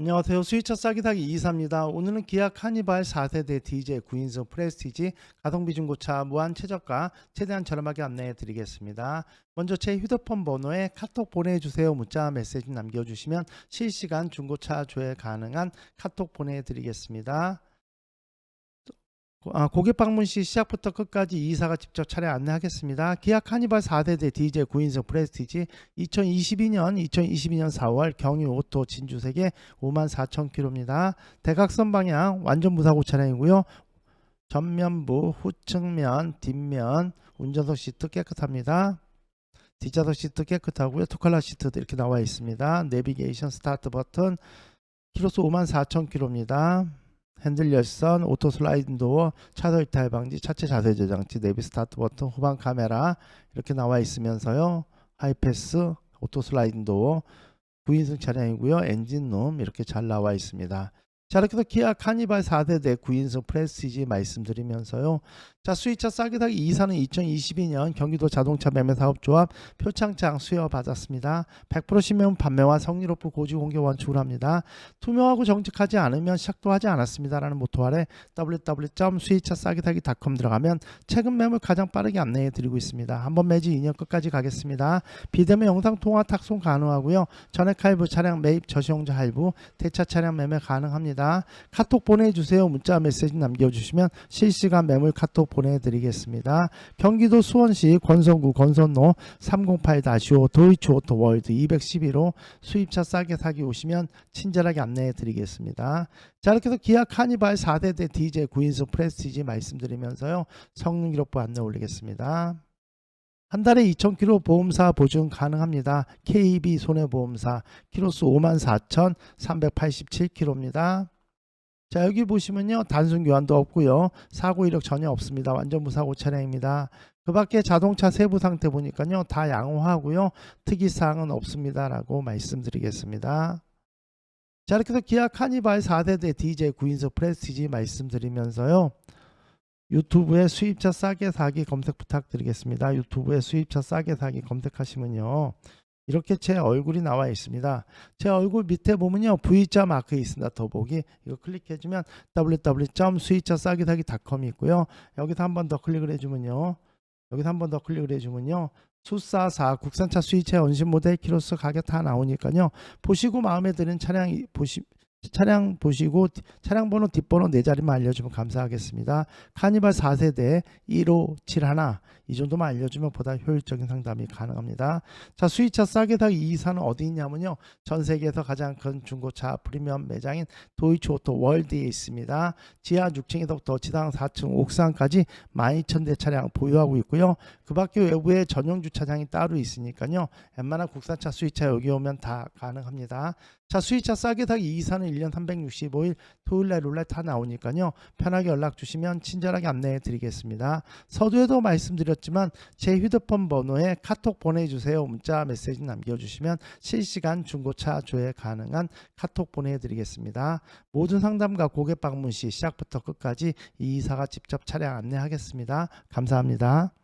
안녕하세요. 수위차 싸기 사기 이사입니다. 오늘은 기아 카니발 4세대 DJ 구인승 프레스티지 가성비 중고차 무한 최저가 최대한 저렴하게 안내해 드리겠습니다. 먼저 제 휴대폰 번호에 카톡 보내주세요. 문자 메시지 남겨주시면 실시간 중고차 조회 가능한 카톡 보내드리겠습니다. 아, 고객 방문 시 시작부터 끝까지 이사가 직접 차량 안내하겠습니다. 기아 카니발 4세대 DJ 구인승 프레스티지 2022년 2022년 4월 경유 오토 진주세계 54,000km입니다. 대각선 방향 완전 무사고 차량이고요. 전면부, 후측면, 뒷면 운전석 시트 깨끗합니다. 뒷좌석 시트 깨끗하고요. 투컬러 시트도 이렇게 나와 있습니다. 내비게이션 스타트 버튼 키로수 54,000km입니다. 핸들 열선, 오토 슬라이딩 도어, 차도 이탈 방지, 차체 자세 저장치, 내비 스타트 버튼, 후방 카메라 이렇게 나와 있으면서요. 하이패스, 오토 슬라이딩 도어, 9인승 차량이고요. 엔진룸 이렇게 잘 나와 있습니다. 자 이렇게 해서 기아 카니발 4세대 9인승 프레스티지 말씀드리면서요. 자 수입차 싸게 사기 2사는 2022년 경기도 자동차 매매사업조합 표창장 수여받았습니다. 100% 신명 판매와 성리 높은 고지 공개 원칙으로 합니다. 투명하고 정직하지 않으면 시작도 하지 않았습니다라는 모토 아래 www.수입차 싸게사기.com 들어가면 최근 매물 가장 빠르게 안내해 드리고 있습니다. 한번 매지 2년 끝까지 가겠습니다. 비대면 영상 통화 탁송 가능하고요. 전액 할부 차량 매입 저시용자 할부 대차 차량 매매 가능합니다. 카톡 보내주세요. 문자 메시지 남겨주시면 실시간 매물 카톡 보내드리겠습니다. 경기도 수원시 권선구 권선로 308-5 도이치 오토 월드 211호 수입차 싸게 사기 오시면 친절하게 안내해 드리겠습니다. 자 이렇게 해서 기아 카니발 4대대 DJ 구인수 프레스티지 말씀드리면서요. 성능 기록부 안내 올리겠습니다. 한 달에 2,000km 보험사 보증 가능합니다. KB 손해보험사 키로수 54,387km입니다. 자 여기 보시면요. 단순 교환도 없고요. 사고 이력 전혀 없습니다. 완전 무사고 차량입니다. 그 밖에 자동차 세부 상태 보니까요. 다 양호하고요. 특이사항은 없습니다 라고 말씀드리겠습니다. 자 이렇게 해서 기아 카니발 4세대 DJ 구인석 프레스티지 말씀드리면서요 유튜브에 수입차 싸게 사기 검색 부탁드리겠습니다 유튜브에 수입차 싸게 사기 검색하시면요 이렇게 제 얼굴이 나와 있습니다. 제 얼굴 밑에 보면요. V자 마크 있습니다. 더보기 이거 클릭해주면 www.수입차싸기사기.com이 있고요. 여기서 한 번 더 클릭을 해주면요. 여기서 한 번 더 클릭을 해주면요. 수사사 국산차 수입차 원심 모델 키로수 가격 다 나오니까요. 보시고 마음에 드는 차량 이- 보시 차량 보시고 차량 번호 뒷번호 네 자리만 알려주면 감사하겠습니다. 카니발 4세대 1571 이 정도만 알려주면 보다 효율적인 상담이 가능합니다. 자 수입차 싸게 사기 이 사는 어디 있냐면요. 전 세계에서 가장 큰 중고차 프리미엄 매장인 도이치 오토 월드에 있습니다. 지하 6층에서부터 지상 4층 옥상까지 12,000대 차량 보유하고 있고요. 그 밖에 외부에 전용 주차장이 따로 있으니까요. 웬만한 국산차 수입차 여기 오면 다 가능합니다 자 수입차 싸게 사기 이 사는 1년 365일 토요일 날 룰렛 다 나오니까요 편하게 연락 주시면 친절하게 안내해 드리겠습니다 서두에도 말씀드렸지만 제 휴대폰 번호에 카톡 보내주세요. 문자 메시지 남겨주시면 실시간 중고차 조회 가능한 카톡 보내드리겠습니다. 모든 상담과 고객 방문 시 시작부터 끝까지 이 이사가 직접 차량 안내하겠습니다. 감사합니다.